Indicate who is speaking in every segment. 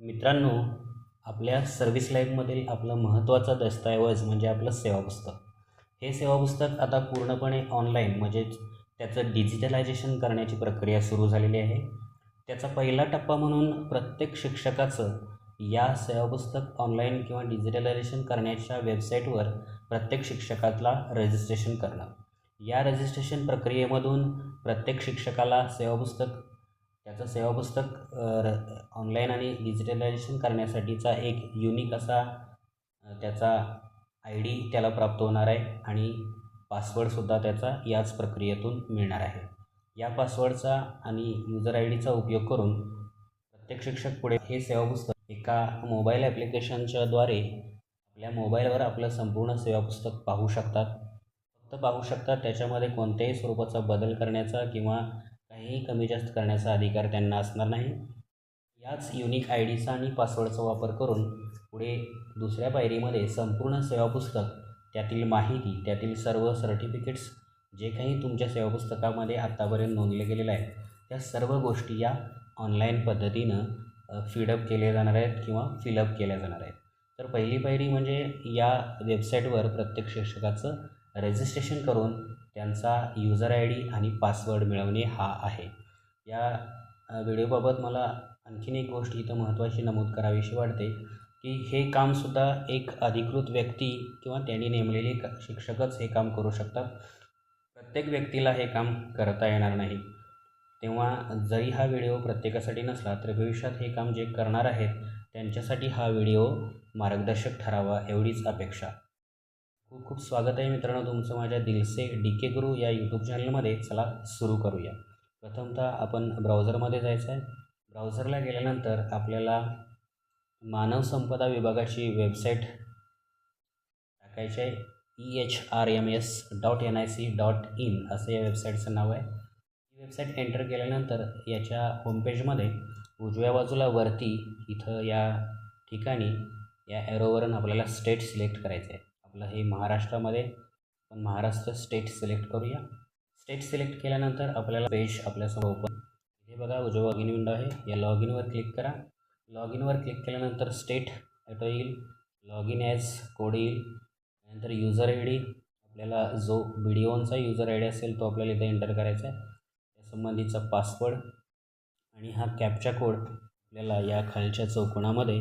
Speaker 1: मित्रांनो आपल्या सर्व्हिस लाईफमधील आपलं महत्त्वाचा दस्तऐवज म्हणजे आपलं सेवा पुस्तक. हे सेवा पुस्तक आता पूर्णपणे ऑनलाईन म्हणजेच त्याचं डिजिटलायझेशन करण्याची प्रक्रिया सुरू झालेली आहे. त्याचा पहिला टप्पा म्हणून प्रत्येक शिक्षकाचं या सेवा पुस्तक ऑनलाईन किंवा डिजिटलायझेशन करण्याच्या वेबसाईटवर प्रत्येक शिक्षकाला रजिस्ट्रेशन करणं. या रजिस्ट्रेशन प्रक्रियेमधून प्रत्येक शिक्षकाला सेवा याचं त्याचं र ऑनलाईन आणि डिजिटलायझेशन करण्यासाठीचा एक युनिक असा त्याचा आय डी त्याला प्राप्त होणार आहे आणि पासवर्डसुद्धा त्याचा याच प्रक्रियेतून मिळणार आहे. या पासवर्डचा आणि युजर आय डीचा उपयोग करून प्रत्येक शिक्षक पुढे हे सेवापुस्तक एका मोबाईल ॲप्लिकेशनच्याद्वारे आपल्या मोबाईलवर आपलं संपूर्ण सेवापुस्तक पाहू शकतात. फक्त पाहू शकतात त्याच्यामध्ये कोणत्याही स्वरूपाचा बदल करण्याचा किंवा काहीही कमी जास्त करण्याचा अधिकार त्यांना असणार नाही. याच युनिक आय डीचा आणि पासवर्डचा वापर करून पुढे दुसऱ्या पायरीमध्ये संपूर्ण सेवापुस्तक त्यातील माहिती त्यातील सर्व सर्टिफिकेट्स जे काही तुमच्या सेवापुस्तकामध्ये आत्तापर्यंत नोंदले गेलेलं आहे त्या सर्व गोष्टी या ऑनलाईन पद्धतीनं फीडअप केल्या जाणार आहेत किंवा फिलअप केल्या जाणार आहेत. तर पहिली पायरी म्हणजे या वेबसाईटवर प्रत्येक शिक्षकाचं रजिस्ट्रेशन करून त्यांचा युजर आय डी आणि पासवर्ड मिळवणे हा आहे. या व्हिडिओबाबत मला आणखीन एक गोष्ट इथं महत्त्वाची नमूद करावीशी वाटते की हे कामसुद्धा एक अधिकृत व्यक्ती किंवा त्यांनी नेमलेले क शिक्षकच हे काम करू शकतात. प्रत्येक व्यक्तीला हे काम करता येणार नाही. तेव्हा जरी हा व्हिडिओ प्रत्येकासाठी नसला तर भविष्यात हे काम जे करणार आहेत त्यांच्यासाठी हा व्हिडिओ मार्गदर्शक ठरावा एवढीच अपेक्षा. खूप खूप स्वागत आहे मित्रांनो तुमचं माझ्या दिलसे डी के गुरु या यूट्यूब चॅनलमध्ये चला सुरू करूया. प्रथमतः आपण ब्राउझरमध्ये जायचं आहे. ब्राउझरला गेल्यानंतर आपल्याला मानव संपदा विभागाची वेबसाईट टाकायची आहे. E H R M S dot N I C dot in असं या वेबसाईटचं नाव आहे. ही वेबसाईट एंटर केल्यानंतर याच्या होमपेजमध्ये उजव्या बाजूला वरती इथं या ठिकाणी या ॲरोवरून आपल्याला स्टेट सिलेक्ट करायचं आहे. आपलं हे महाराष्ट्रामध्ये आपण महाराष्ट्र स्टेट सिलेक्ट करूया. स्टेट सिलेक्ट केल्यानंतर आपल्याला पेज आपल्यासमोर ओपन हे बघा उजवा लॉगिन विंडो आहे या लॉग इनवर क्लिक करा. लॉग इनवर क्लिक केल्यानंतर स्टेट ॲटो येईल लॉग इन ॲज कोड येईल. त्यानंतर युजर आय डी आपल्याला जो व्हिडिओनचा युजर आय डी असेल तो आपल्याला इथे एंटर करायचा आहे. त्यासंबंधीचा पासवर्ड आणि हा कॅपचा कोड आपल्याला या खालच्या चौकोनामध्ये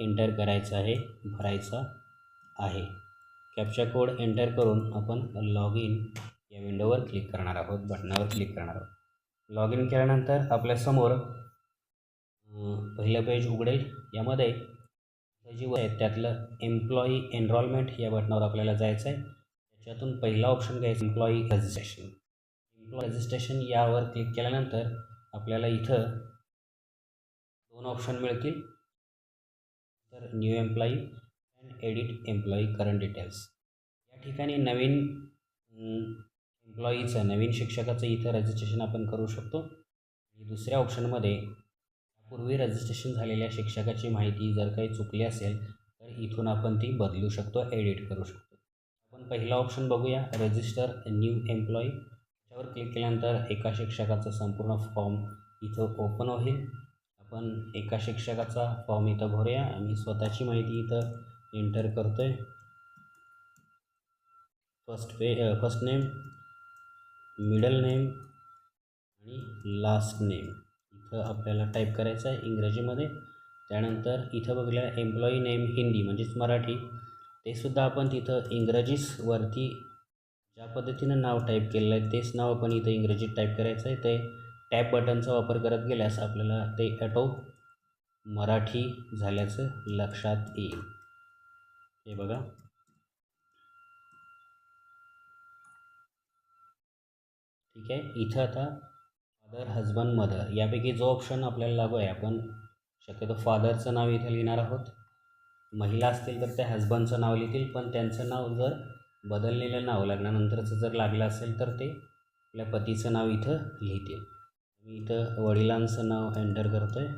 Speaker 1: एंटर करायचा आहे भरायचा. आहे. कॅप्चा कोड एंटर करून आपण लॉग इन या विंडोवर क्लिक करणार आहोत बटनावर क्लिक करणार आहोत. लॉग इन केल्यानंतर आपल्यासमोर पहिलं पेज उघडेल. यामध्ये जी आहेत त्यातलं एम्प्लॉई एनरॉलमेंट या बटनावर आपल्याला जायचं आहे त्याच्यातून पहिला ऑप्शन घ्यायचा एम्प्लॉई रजिस्ट्रेशन एम्प्लॉई रजिस्ट्रेशन यावर क्लिक केल्यानंतर आपल्याला इथं दोन ऑप्शन मिळतील. तर new employee and edit employee current details या ठिकाणी नवीन एम्प्लॉईचं नवीन शिक्षकाचं इथं रजिस्ट्रेशन आपण करू शकतो. आणि दुसऱ्या ऑप्शनमध्ये पूर्वी रजिस्ट्रेशन झालेल्या शिक्षकाची माहिती जर काही चुकली असेल तर इथून आपण ती बदलू शकतो एडिट करू शकतो. आपण पहिला ऑप्शन बघूया रजिस्टर न्यू एम्प्लॉई त्यावर क्लिक केल्यानंतर एका शिक्षकाचा संपूर्ण फॉर्म इथं ओपन होईल. आपण एका शिक्षकाचा फॉर्म इथं भरूया. आणि स्वतःची माहिती इथं एंटर करतो आहे first pay first name middle name आणि लास्ट नेम इथं आपल्याला टाईप करायचं आहे इंग्रजीमध्ये. त्यानंतर इथं बघल्या एम्प्लॉई नेम हिंदी म्हणजेच मराठी. ते सुद्धा आपण तिथं इंग्रजीसवरती ज्या पद्धतीनं नाव टाईप केलेलं आहे तेच नाव आपण इथं इंग्रजीत टाईप करायचं आहे. ते टॅप बटनचा वापर करत गेल्यास आपल्याला ते ॲटो मराठी झाल्याचं लक्षात येईल. हे बघा. ठीक आहे. इथं आता फादर हजबंड मदर यापैकी जो ऑप्शन आपल्याला लागू आहे आपण शक्यतो फादरचं नाव इथं लिहिणार आहोत. महिला असतील तर त्या हजबंडचं नाव लिहितील पण त्यांचं नाव जर बदललेलं नाव लग्नानंतरचं जर लागलं असेल तर ते आपल्या पतीचं नाव इथं लिहितील. मी इथं वडिलांचं नाव एंटर करतो आहे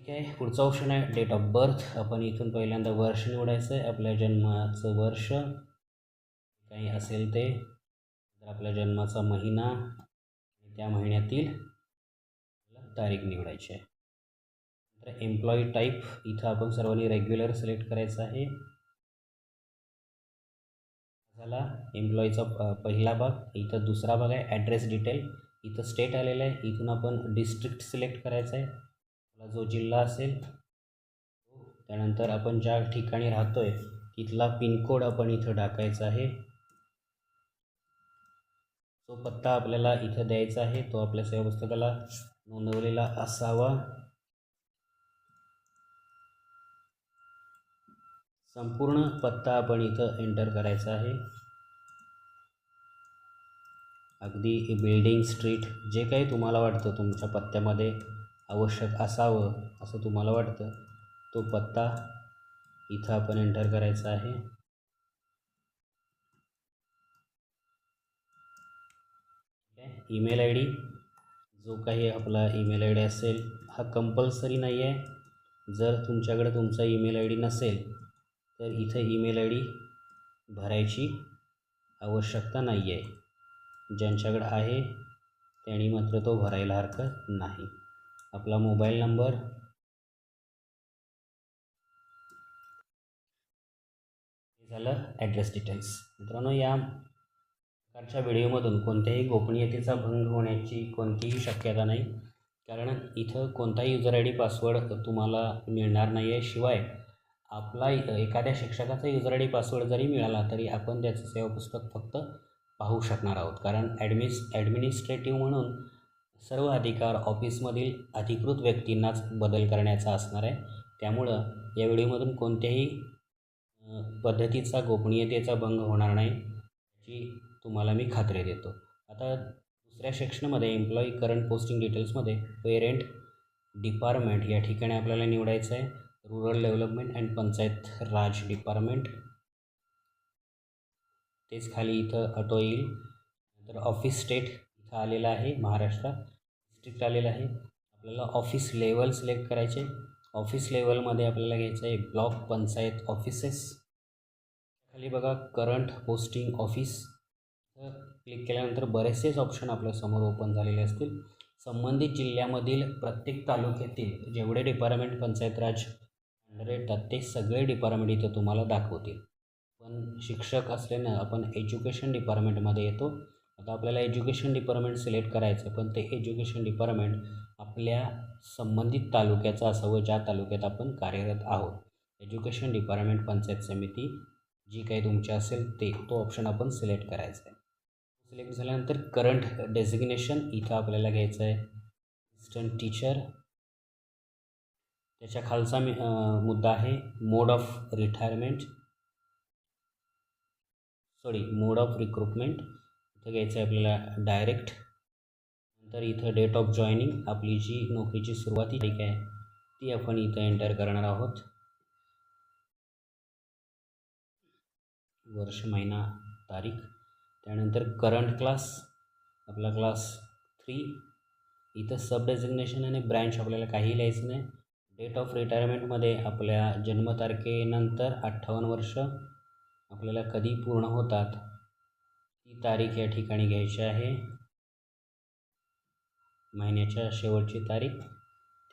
Speaker 1: ठीक आहे. पुढचा ऑप्शन आहे डेट ऑफ बर्थ आपण इथून पहिल्यांदा वर्ष निवडायचं आहे. आपल्या जन्माचं वर्ष काही असेल ते तर आपल्या जन्माचा महिना त्या महिन्यातील तारीख निवडायची आहे. तर एम्प्लॉई टाईप इथं आपण सर्वांनी रेग्युलर सिलेक्ट करायचं आहे. झाला एम्प्लॉईचा पहिला भाग. इथं दुसरा भाग आहे ॲड्रेस डिटेल इथं स्टेट आलेलं आहे. इथून आपण डिस्ट्रिक्ट सिलेक्ट करायचं आहे. आपला जो जिल्हा असेल त्यानंतर आपण ज्या ठिकाणी राहतो आहे तिथला पिनकोड आपण इथं टाकायचा आहे. तो पत्ता आपल्याला इथं द्यायचा आहे. तो आपल्या सेवा पुस्तकाला नोंदवलेला असावा. संपूर्ण पत्ता आपण इथं एंटर करायचा आहे. अगदी बिल्डिंग स्ट्रीट जे काही तुम्हाला वाटतं तुमच्या पत्त्यामध्ये. आवश्यक असावं असं तुम्हाला वाटतं? तो पत्ता इथं आपण एंटर करायचा आहे. ईमेल आय डी जो काही आपला ईमेल आय डी असेल हा कंपल्सरी नाही आहे. जर तुमच्याकडे तुमचा ईमेल आय डी नसेल तर इथं ईमेल आय डी भरायची आवश्यकता नाही आहे. ज्यांच्याकडे आहे त्यांनी मात्र तो भरायला हरकत नाही. आपला मोबाईल नंबर. झालं ॲड्रेस डिटेल्स मित्रांनो या प्रकारच्या व्हिडिओमधून कोणत्याही गोपनीयतेचा भंग होण्याची कोणतीही शक्यता नाही. कारण इथं कोणताही युजर आय डी पासवर्ड तुम्हाला मिळणार नाही आहे शिवाय आपला एखाद्या शिक्षकाचा युजर आय डी पासवर्ड जरी मिळाला तरी आपण त्याचं सेवा पुस्तक फक्त पाहू शकणार आहोत. कारण ॲडमिस ॲडमिनिस्ट्रेटिव्ह म्हणून सर्व अधिकार ऑफिसमधील अधिकृत व्यक्तींनाच बदल करण्याचा असणार आहे. त्यामुळं या व्हिडिओमधून कोणत्याही पद्धतीचा गोपनीयतेचा भंग होणार नाही याची तुम्हाला मी खात्री देतो. आता दुसऱ्या सेक्शनमध्ये एम्प्लॉई करंट पोस्टिंग डिटेल्समध्ये पेरेंट डिपार्टमेंट या ठिकाणी आपल्याला निवडायचं आहे. Rural development and panchayat raj department. तेच खाली इथं ऑटो येईल. नंतर ऑफिस स्टेट. आलेला आहे महाराष्ट्रात. डिस्ट्रिक्ट आलेलं आहे. आपल्याला ऑफिस लेवल सिलेक्ट करायचे ऑफिस लेवलमध्ये आपल्याला घ्यायचं आहे ब्लॉक पंचायत ऑफिसेस खाली बघा करंट पोस्टिंग ऑफिस क्लिक केल्यानंतर बरेचसेच ऑप्शन आपल्यासमोर ओपन झालेले असतील. संबंधित जिल्ह्यामधील प्रत्येक तालुक्यातील जेवढे डिपार्टमेंट पंचायत राज अंडर येतात ते सगळे डिपार्टमेंट इथं तुम्हाला दाखवतील. पण शिक्षक असल्यानं आपण एज्युकेशन डिपार्टमेंटमध्ये येतो. आता आपल्याला एज्युकेशन डिपार्टमेंट सिलेक्ट करायचं आहे पण ते एज्युकेशन डिपार्टमेंट आपल्या संबंधित तालुक्याचं असावं ज्या तालुक्यात आपण कार्यरत आहोत. एज्युकेशन डिपार्टमेंट पंचायत समिती जी काही तुमची असेल ते तो ऑप्शन आपण सिलेक्ट करायचा आहे. सिलेक्ट झाल्यानंतर करंट डेजिग्नेशन इथं आपल्याला घ्यायचं आहे. असिस्टंट टीचर त्याच्या खालचा मी मुद्दा आहे mode of retirement sorry mode of recruitment. इथं घ्यायचं आहे आपल्याला डायरेक्ट नंतर इथं डेट ऑफ जॉईनिंग आपली जी नोकरीची सुरुवाती तारीख आहे ती आपण इथं एंटर करणार आहोत. वर्ष महिना तारीख. त्यानंतर करंट क्लास आपला क्लास थ्री इथं सब डेजिग्नेशन आणि ब्रँच आपल्याला काही लिहायचं नाही. डेट ऑफ रिटायरमेंटमध्ये आपल्या जन्मतारखेनंतर अठ्ठावन्न वर्ष आपल्याला कधी पूर्ण होतात? ती तारीख या ठिकाणी घ्यायची आहे. महिन्याच्या शेवटची तारीख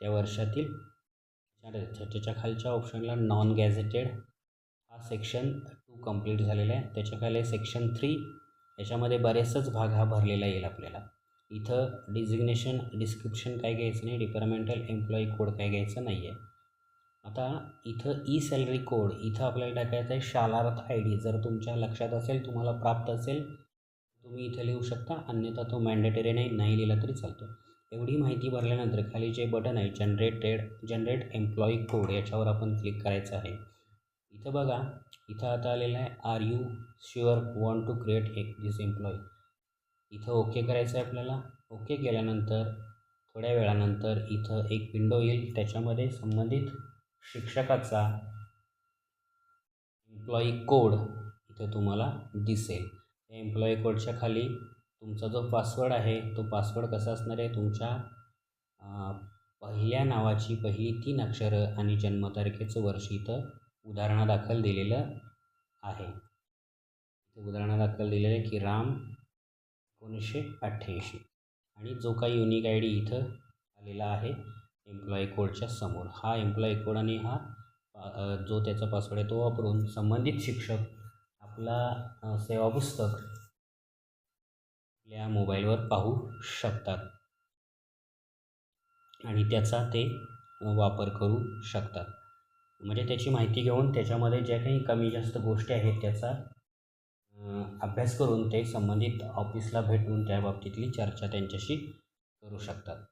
Speaker 1: त्या वर्षातील. त्याच्या खालच्या ऑप्शनला नॉन गॅझेटेड हा सेक्शन टू कंप्लीट झालेला आहे. त्याच्याखाली सेक्शन थ्री याच्यामध्ये बरेचसाच भाग हा भरलेला येईल आपल्याला. इथं डिझिग्नेशन डिस्क्रिप्शन काय घ्यायचं नाही डिपार्टमेंटल एम्प्लॉई कोड काय घ्यायचं नाही आहे आता इथं ई सॅलरी कोड इथं आपल्याला टाकायचं आहे शालार्थ आय डी जर तुमच्या लक्षात असेल तुम्हाला प्राप्त असेल तुम्ही इथं लिहू शकता अन्यथा तो मॅन्डेटरी नाही नाही लिहिला तरी चालतो. एवढी माहिती भरल्यानंतर खाली जे बटन आहे जनरेटेड जनरेट एम्प्लॉई कोड याच्यावर आपण क्लिक करायचं आहे. इथं बघा इथं आता आलेलं आहे are you sure want to create एक दिस एम्प्लॉई इथं ओके करायचं आहे आपल्याला. ओके केल्यानंतर थोड्या वेळानंतर इथं एक विंडो येईल. त्याच्यामध्ये संबंधित शिक्षकाचा एम्प्लॉई कोड इथं तुम्हाला दिसेल. एम्प्लॉई कोडच्या खाली तुमचा जो पासवर्ड आहे तो पासवर्ड कसा असणार आहे तुमच्या? पहिल्या नावाची पहिली तीन अक्षरं आणि जन्मतारखेचं वर्ष इथं उदाहरणादाखल दिलेलं आहे. उदाहरणादाखल दिलेलं आहे की राम एकोणीसशे अठ्ठ्याऐंशी. आणि जो काही युनिक आय डी इथं आलेला आहे एम्प्लॉई कोडच्या समोर. हा एम्प्लॉई कोड आणि हा जो त्याचा पासवर्ड आहे तो वापरून संबंधित शिक्षक आपला सेवा पुस्तक आपल्या मोबाईलवर पाहू शकतात. आणि त्याचा ते वापर करू शकतात. म्हणजे त्याची माहिती घेऊन त्याच्यामध्ये ज्या काही कमी जास्त गोष्टी आहेत त्याचा अभ्यास करून ते संबंधित ऑफिसला भेटून त्या बाबतीतली चर्चा त्यांच्याशी करू शकतात.